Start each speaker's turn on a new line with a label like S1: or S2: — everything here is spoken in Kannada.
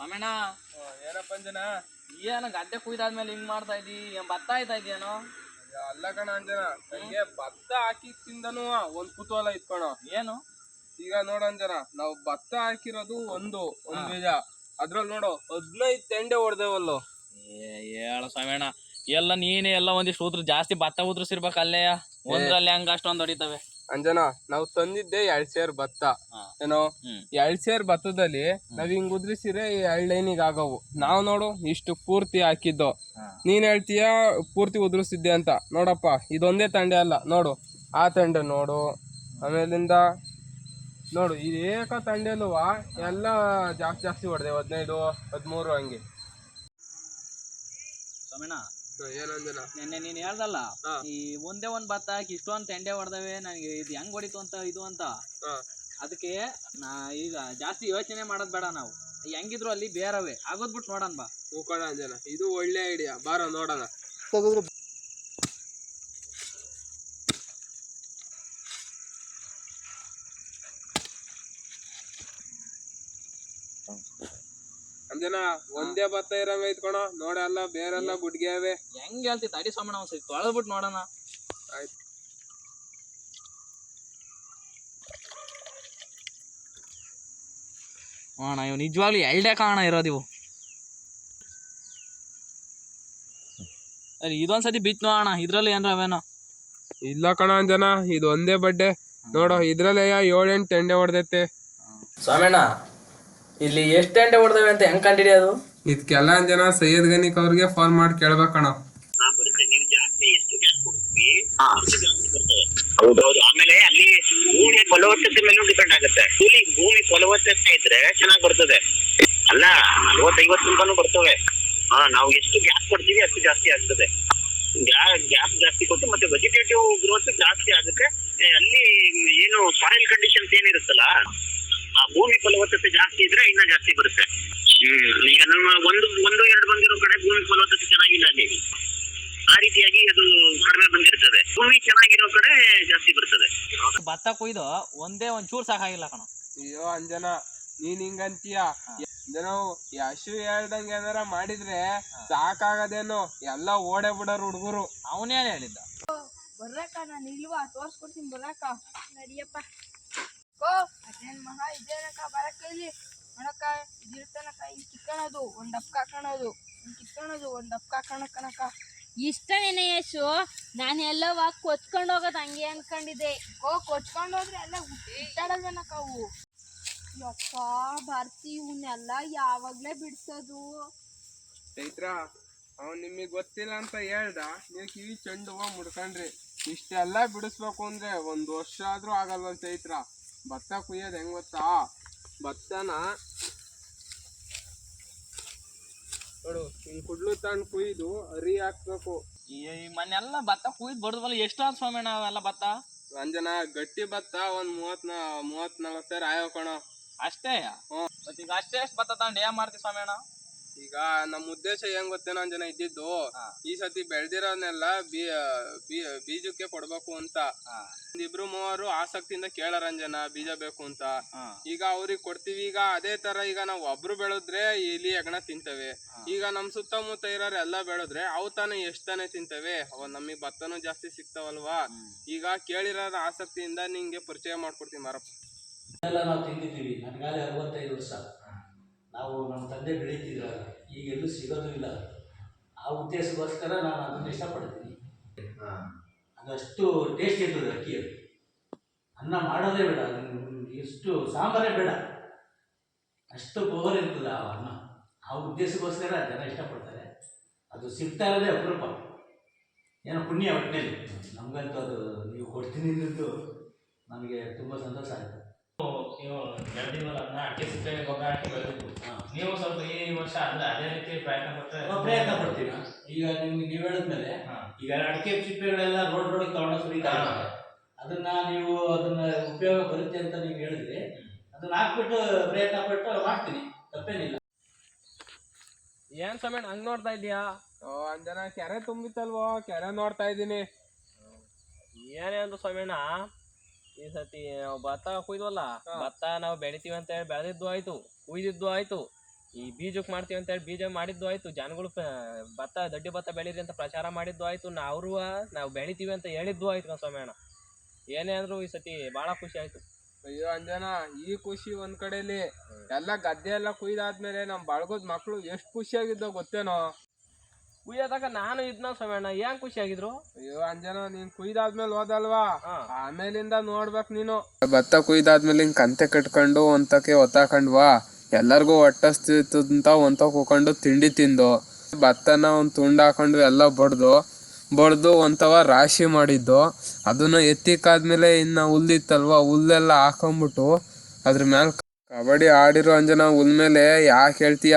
S1: ಸ್ವಾಮಿಣ್ಣ.
S2: ಏನಪ್ಪ ಅಂಜನ?
S1: ಏನು ಗದ್ದೆ ಕುಯ್ದಾದ್ಮೇಲೆ ಹಿಂಗ್ ಮಾಡ್ತಾ ಇದ್ದಿ? ಏನ್ ಭತ್ತ ಆಯ್ತಾ ಇದೆಯೇನೋ
S2: ಅಲ್ಲ ಕಣ ಅಂಜನ ನಂಗೆ ಭತ್ತ ಹಾಕಿದ್ದಿಂದನೂ ಒಂದ್ ಕುತೂಹಲ ಇತ್ಕೊಣ
S1: ಏನು?
S2: ಈಗ ನೋಡ ಅಂಜನ ನಾವು ಭತ್ತ ಹಾಕಿರೋದು ಒಂದು ಒಂದ್ ಬೀಜ. ಅದ್ರಲ್ಲಿ ನೋಡು ಹದಿನೈದು ತೆಂಡೆ ಹೊಡೆದೇವಲ್ಲು.
S1: ಏ ಹೇಳ ಸ್ವಾಮಿಣ್ಣ. ಎಲ್ಲ ನೀನೇ ಎಲ್ಲ ಒಂದಿಷ್ಟು ಉದ್ರ ಜಾಸ್ತಿ ಭತ್ತ ಉದ್ರಿಸಿರ್ಬೇಕು ಅಲ್ಲೇ ಒಂದ್ರಲ್ಲಿ ಹಂಗ ಅಷ್ಟೊಂದ್ ಹೊಡಿತವೆ.
S2: ಅಂಜನ ನಾವು ತಂದಿದ್ದೆ ಎರಡ್ ಸೇರ್ ಭತ್ತ. ಏನೋ. ಎರಡ್ ಸೇರ್ ಭತ್ತದಲ್ಲಿ ನಾವ್ ಹಿಂಗ್ ಉದ್ರಿಸಿದ್ರೆ ಎರಡ್ ಲೈನಿಗೆ ಆಗವು. ನಾವ್ ನೋಡು ಇಷ್ಟು ಪೂರ್ತಿ ಹಾಕಿದ್ದು. ನೀನ್ ಹೇಳ್ತೀಯ ಪೂರ್ತಿ ಉದುರಿಸಿದ್ದೆ ಅಂತ? ನೋಡಪ್ಪ ಇದೊಂದೇ ತಂಡೆ ಅಲ್ಲ ನೋಡು. ಆ ತಂಡೆ ನೋಡು ಆಮೇಲಿಂದ ನೋಡು ಈ ಏಕ ತಂಡೆಲುವ ಎಲ್ಲ ಜಾಸ್ತಿ ಜಾಸ್ತಿ ಹೊಡೆದೆ ಹದಿನೈದು ಹದಿಮೂರು ಹಂಗೆ.
S1: ನಿನ್ನೆ ನೀನ್ ಹೇಳ್ದಲ್ಲ. ಈ ಒಂದೇ ಒಂದ್ ಭತ್ತ ಹಾಕಿ ಇಷ್ಟೊಂದ್ ತಂಡೆ ಹೊಡೆದವೆ ನನಗೆ ಇದು ಹೆಂಗ್ ಹೊಡಿತು ಅಂತ ಇದು ಅಂತ. ಅದಕ್ಕೆ ನಾ ಈಗ ಜಾಸ್ತಿ ಯೋಚನೆ ಮಾಡೋದ್ ಬೇಡ ನಾವು. ಹೆಂಗಿದ್ರು ಅಲ್ಲಿ ಬೇರವೇ. ಆಗೋದ್ ಬಿಟ್ಟು ನೋಡೋಣ ಬಾ.
S2: ಮೂಕಣ ಅಂಜನ. ಇದು ಒಳ್ಳೆ ಐಡಿಯಾ ಬಾರ ನೋಡೋಣ. ಅಂಜನ ಒಂದೇ ಭತ್ತ ಇರಂಗ ಐತ್ಕೊಣ ನೋಡಲ್ಲ ಬೇರೆಲ್ಲ ಗುಡ್ಗೆ ಅವೆ
S1: ಹೆಂಗ್ ಹೇಳ್ತಿ ತಡಿ ಸ್ವಾಮಿಣ್ಣ ಒಂದ್ಸರಿ ತೊಳೆದ್ಬಿಟ್ಟು ನೋಡೋಣ.
S2: ಆಯ್ತು.
S1: ಅಣ್ಣ ಇವು ನಿಜವಾಗ್ಲೂ ಎಲ್ಡೆ ಕಾಣ ಇರೋದು ಇವು. ಅರೆ ಇದೊಂದ್ಸತಿ ಬಿತ್ತು ಅಣ್ಣ ಇದ್ರಲ್ಲಿ ಏನ್ರ ಅವೇನೋ.
S2: ಇಲ್ಲ ಕಣ ಅಂಜನ ಇದು ಒಂದೇ ಬಡ್ಡೆ ನೋಡು ಇದ್ರಲ್ಲೇ ಏಳೆಂಟು ಎಂಡೆ ಹೊಡೆದೈತೆ.
S1: ಸ್ವಾಮಿಣ್ಣ ಇಲ್ಲಿ ಎಷ್ಟು ಎಂಡೆ ಹೊಡೆದವೆ ಅಂತ ಹೆಂಗ್ ಕಂಡಿಡಿಯೋದು
S2: ಇದಕ್ಕೆಲ್ಲ ಜನ ಸೈಯದ್ ಗನಿಕ್ ಅವ್ರಿಗೆ ಫೋನ್ ಮಾಡಿ ಕೇಳ್ಬೇಕಣ
S3: ಹೌದೌದು ಆಮೇಲೆ ಅಲ್ಲಿ ಭೂಮಿ ಫಲವತ್ತತೆ ಮೇಲೂ ಡಿಪೆಂಡ್ ಆಗುತ್ತೆ. ಇಲ್ಲಿ ಭೂಮಿ ಫಲವತ್ತತೆ ಇದ್ರೆ ಚೆನ್ನಾಗಿ ಬರ್ತದೆ. ಅಲ್ಲ, ನಲ್ವತ್ತೈವತ್ತು ತನಕನೂ ಬರ್ತವೆ. ಹಾ, ನಾವು ಎಷ್ಟು ಗ್ಯಾಪ್ ಕೊಡ್ತೀವಿ ಅಷ್ಟು ಜಾಸ್ತಿ ಆಗ್ತದೆ. ಗ್ಯಾಪ್ ಜಾಸ್ತಿ ಕೊಟ್ಟು ಮತ್ತೆ ವೆಜಿಟೇಟಿವ್ ಗ್ರೋತ್ ಜಾಸ್ತಿ ಆಗುತ್ತೆ. ಅಲ್ಲಿ ಏನು ಸಾಯಿಲ್ ಕಂಡೀಷನ್ಸ್ ಏನಿರುತ್ತಲ್ಲ, ಆ ಭೂಮಿ ಫಲವತ್ತತೆ ಜಾಸ್ತಿ ಇದ್ರೆ ಇನ್ನ ಜಾಸ್ತಿ ಬರುತ್ತೆ. ಈಗ ನಮ್ಮ ಒಂದು ಒಂದು, ಎರಡು ಬಂದಿರೋ ಕಡೆ ಭೂಮಿ ಫಲವತ್ತತೆ ಚೆನ್ನಾಗಿಲ್ಲ ಅಲ್ಲಿ ಆ ರೀತಿಯಾಗಿ ಅದು ಕಡಿಮೆ ಬಂದಿರ್ತದೆ ಭೂಮಿ ಚೆನ್ನಾಗಿರೋ ಕಡೆ ಜಾಸ್ತಿ ಬರ್ತದೆ.
S1: ಭತ್ತ ಕೊಯ್ದು ಒಂದೇ ಒಂದ್ ಚೂರ್ ಸಾಕಾಗಿಲ್ಲ ಕಣ.
S2: ಅಯ್ಯೋ ಅಂಜನ ನೀನ್ ಹಿಂಗಂತೀಯ? ನಾವು ಯಶು ಹೇಳ್ದಂಗೆ ಏನಾರ ಮಾಡಿದ್ರೆ ಸಾಕಾಗದೇನು? ಎಲ್ಲ ಓಡೇ ಬಿಡೋರು ಹುಡುಗರು.
S1: ಅವನೇನ್ ಹೇಳಿದ್ದ.
S4: ಬರ್ರಕ್ಕ ನಾನು ಇಲ್ವಾ? ತೋರ್ಸ್ಕೊಡ್ತೀನಿ ಬರ್ರಕ್ಕ. ನಡಿಯಪ್ಪ. ಓ ಅದೇನ್ ಮಹಾ ಇದೇನಕ್ಕ? ಬರಕ್ಕ ಇಲ್ಲಿ. ನೋಡಕ್ಕ ಇದಿರ್ತನಕ್ಕ ಹಿಂಗ್ ಕಿತ್ಕೊಳೋದು ಒಂದ್ ಹಾಕೊಳೋದು ಹಿಂಗ್ ಕಿತ್ಕೊಳೋದು ಒಂದ್ ಡಬ್ಕ ಇಷ್ಟ
S5: ನಿನ್ನ ಯಶು ನಾನು ಎಲ್ಲವ ಕೊಚ್ಕೊಂಡು ಹೋಗೋದು ಹಂಗೆ ಅನ್ಕೊಂಡಿದ್ದೆ.
S4: ಓ, ಕೊಚ್ಕೊಂಡು ಹೋದ್ರೆ ಎಲ್ಲ ಇಟ್ಟಾಡಲ್ವೇನಕ್ಕ ಅವು? ಯಪ್ಪ, ಬರ್ತಿ ಇವನ್ನೆಲ್ಲ ಯಾವಾಗ್ಲೇ ಬಿಡ್ಸೋದು.
S2: ಚೈತ್ರ, ಅವ್ನು ನಿಮಗೆ ಗೊತ್ತಿಲ್ಲ ಅಂತ ಹೇಳ್ದ. ನೀವು ಕಿವಿ ಚೆಂಡು ಹೂವ ಮುಡ್ಕಂಡ್ರಿ. ಇಷ್ಟೆಲ್ಲ ಬಿಡಿಸ್ಬೇಕು ಅಂದ್ರೆ ಒಂದು ವರ್ಷ ಆದ್ರೂ ಆಗಲ್ವ ಚೈತ್ರ. ಭತ್ತ ಕುಯ್ಯೋದು ಹೆಂಗ್ ಗೊತ್ತಾ? ಭತ್ತನ ನೋಡು ಹಿಂಗ್ ಕುಡ್ಲು ತಂದು ಕುಯ್ದು ಅರಿ ಹಾಕ್ಬೇಕು.
S1: ಈ ಮೊನ್ನೆಲ್ಲ ಭತ್ತ ಕುಯ್ದು ಬರ್ದಲ್ಲ ಎಷ್ಟಾದ್ ಸ್ವಾಮಿಣ್ಣ ಅವೆಲ್ಲ ಭತ್ತ?
S2: ಅಂಜನ ಗಟ್ಟಿ ಭತ್ತ ಒಂದ್ ಮೂವತ್ ಮೂವತ್ ನಲ್ವತ್ ಸೇರ್ ಆಯೋ ಕಣ.
S1: ಅಷ್ಟೇ? ಹ್ಮ್. ಈಗ ಅಷ್ಟೇ ಎಷ್ಟು ಭತ್ತ ತಗೊಂಡು ಏನ್ ಮಾಡ್ತಿ ಸ್ವಾಮಿಣ್ಣ
S2: ಈಗ ನಮ್ಮ ಉದ್ದೇಶ ಹೆಂಗ್ ಗೊತ್ತೇನೋ ಜನ ಇದ್ದಿದ್ದು ಈ ಸತಿ ಬೆಳ್ದಿರೋನೆಲ್ಲ ಬೀ ಬೀ- ಬೀಜಕ್ಕೆ ಕೊಡ್ಬೇಕು ಅಂತ. ಇಬ್ರು ಮೂವರು ಆಸಕ್ತಿಯಿಂದ ಕೇಳರಂಜನ ಬೀಜ ಬೇಕು ಅಂತ. ಈಗ ಅವ್ರಿಗೆ ಕೊಡ್ತೀವಿ ಈಗ ಅದೇ ತರ ಈಗ ನಾವು ಒಬ್ರು ಬೆಳೆದ್ರೆ ಇಲ್ಲಿ ಹೆಗಣ ತಿಂತವೆ. ಈಗ ನಮ್ ಸುತ್ತಮುತ್ತ ಇರೋರು ಎಲ್ಲ ಬೆಳೆದ್ರೆ ಅವು ತಾನೇ ಎಷ್ಟ್ ತಾನೇ ತಿಂತವೆ? ಅವ ನಮಗ್ ಭತ್ತನೂ ಜಾಸ್ತಿ ಸಿಗ್ತಾವಲ್ವಾ ಈಗ ಕೇಳಿರೋರ ಆಸಕ್ತಿಯಿಂದ ನಿಂಗೆ ಪರಿಚಯ ಮಾಡ್ಕೊಡ್ತೀನಿ ಮಾರಪ್ಪ.
S6: ಎಲ್ಲ ನಾವು ತಿಂದಿದ್ದೀವಿ ನನಗಾಗಲೇ ಅರವತ್ತೈದು ವರ್ಷ. ನಾವು ತಂದೆ ಬೆಳೀತಿದ್ರು ಈಗ ಎಲ್ಲೂ ಸಿಗೋದು ಇಲ್ಲ. ಆ ಉದ್ದೇಶಕ್ಕೋಸ್ಕರ ನಾನು ಅದನ್ನು ಇಷ್ಟಪಡ್ತೀನಿ. ಅದಷ್ಟು ಟೇಸ್ಟ್ ಇರ್ತದೆ ಅಕ್ಕಿ ಅನ್ನ ಮಾಡೋದೇ ಬೇಡ. ಎಷ್ಟು ಸಾಂಬಾರೇ ಬೇಡ. ಅಷ್ಟು ಪವರ್ ಇರ್ತದೆ ಆ ಅನ್ನ. ಆ ಉದ್ದೇಶಕ್ಕೋಸ್ಕರ ಜನ ಇಷ್ಟಪಡ್ತಾರೆ. ಅದು ಸಿಗ್ತಾ ಇರೋದೇ ಅಪರೂಪ. ಏನೋ ಪುಣ್ಯ ಒಟ್ಟಿನಲ್ಲಿ. ನಮಗಂತೂ ಅದು ನೀವು ಕೊಡ್ತೀನಿ ಅಂದಿದ್ದು ನನಗೆ ತುಂಬ ಸಂತೋಷ ಆಯಿತು.
S7: ನೀವು ಬೆಳೆದಿವಲ್ಲ ಅದನ್ನ ಅಡಿಕೆ ಸಿಪ್ಪೆ ಗೊಬ್ಬರ ಹಾಕಿ ಬೆಳೆದಿದ್ದು ನೀವು ಸ್ವಲ್ಪ ಈ ವರ್ಷ ಅಂದ್ರೆ ಅದೇ ರೀತಿ ಪ್ರಯತ್ನ ಪಟ್ಟರೆ
S6: ಪ್ರಯತ್ನ ಪಡ್ತೀವಿ ಈಗ ನಿಮ್ಗೆ ನೀವು ಹೇಳಿದ್ಮೇಲೆ. ಈಗ ಅಡಿಕೆ ಚಿಪ್ಪೆಗಳೆಲ್ಲ ರೋಡ್ ರೋಡ್ ತಗೊಂಡು ಸುರಿತಾ
S7: ಹಾ.
S6: ಅದನ್ನ ನೀವು ಅದನ್ನ ಉಪಯೋಗ ಬರುತ್ತೆ ಅಂತ ನೀವು ಹೇಳಿದ್ರೆ. ಅದನ್ನ ಹಾಕ್ಬಿಟ್ಟು ಪ್ರಯತ್ನ ಪಟ್ಟು ಮಾಡ್ತೀನಿ. ತಪ್ಪೇನಿಲ್ಲ.
S1: ಏನ್ ಸಮೇಣ ಹಂಗ್ ನೋಡ್ತಾ ಇದೀಯಾ
S2: ಅಂಜನ ಕೆರೆ ತುಂಬಿತ್ತಲ್ವೋ? ಕೆರೆ ನೋಡ್ತಾ ಇದ್ದೀನಿ.
S1: ಏನೇ ಅಂದ್ರು ಸ್ವಾಮಿಣ್ಣ ಈ ಸತಿ ನಾವು ಭತ್ತ ಕುಯ್ದ್ವಲ್ಲ ಭತ್ತ ನಾವು ಬೆಳಿತೀವಿ ಅಂತ ಹೇಳಿ ಬೆಳೆದಿದ್ದು ಆಯ್ತು ಕುಯ್ದಿದ್ದು ಆಯ್ತು.
S8: ಈ ಬೀಜಕ್ ಮಾಡ್ತೀವಿ ಅಂತ ಹೇಳಿ ಬೀಜ ಮಾಡಿದ್ದು ಆಯ್ತು ಜನಗಳು ಭತ್ತ ದೊಡ್ಡ ಭತ್ತ ಬೆಳೀರಿ ಅಂತ ಪ್ರಚಾರ ಮಾಡಿದ್ದು ಆಯ್ತು ನಾವು ನಾವು ಬೆಳಿತೀವಿ ಅಂತ ಹೇಳಿದ್ದು ಆಯ್ತು ಕಣ ಸೋಮಣ್ಣ ಏನೇ ಅಂದ್ರು ಈ ಸತಿ ಬಹಳ ಖುಷಿ ಆಯ್ತು.
S9: ಅಯ್ಯೋ ಅಂಜನ ಈ ಖುಷಿ ಒಂದ್ ಕಡೆಲಿ ಎಲ್ಲ ಗದ್ದೆ ಎಲ್ಲ ಕುಯ್ದಾದ್ಮೇಲೆ ನಮ್ ಬಳಗದ ಮಕ್ಳು ಎಷ್ಟ್ ಖುಷಿಯಾಗಿದ್ದೋ ಗೊತ್ತೇನೋ?
S8: ಕುಯ್ಯೋದಾಗ ನಾನು ಇದ್ನ ಸೋಮಣ್ಣ ಏನ್ ಖುಷಿ ಆಗಿದ್ರು
S9: ಅಯ್ಯೋ ಅಂಜನ ನೀನ್ ಕುಯ್ದಾದ್ಮೇಲೆ ಹೋದಲ್ವಾ. ಆಮೇಲಿಂದ ನೋಡ್ಬೇಕ್ ನೀನು. ಭತ್ತ ಕುಯ್ದಾದ್ಮೇಲೆ ಹಿಂಗ್ ಕಂತೆ ಕಟ್ಕೊಂಡು ಒಂತಕ್ಕೆ ಒತ್ತಾಕಂಡ್ವಾ? ಎಲ್ಲರಿಗೂ ಒಟ್ಟಸ್ತಿತ್ತಂತ ಒಂತಕ್ ಹೋಗ್ಕೊಂಡು ತಿಂಡಿ ತಿಂದು ಭತ್ತನ ಒಂದ್ ತುಂಡು ಹಾಕೊಂಡು ಎಲ್ಲ ಬಡ್ದು ಬಡ್ದು ಒಂತವ ರಾಶಿ ಮಾಡಿದ್ದು. ಅದನ್ನ ಎತ್ತಿಕ್ಕಾದ್ಮೇಲೆ ಇನ್ನ ಹುಲ್ಲಿತ್ತಲ್ವಾ ಹುಲ್ಲೆಲ್ಲ ಹಾಕೊಂಬಿಟ್ಟು ಅದ್ರ ಮೇಲೆ ಕಬಡ್ಡಿ ಆಡಿರೋ ಅಂಜನ ಹುಲ್ ಮೇಲೆ ಯಾಕೆ ಹೇಳ್ತೀಯ?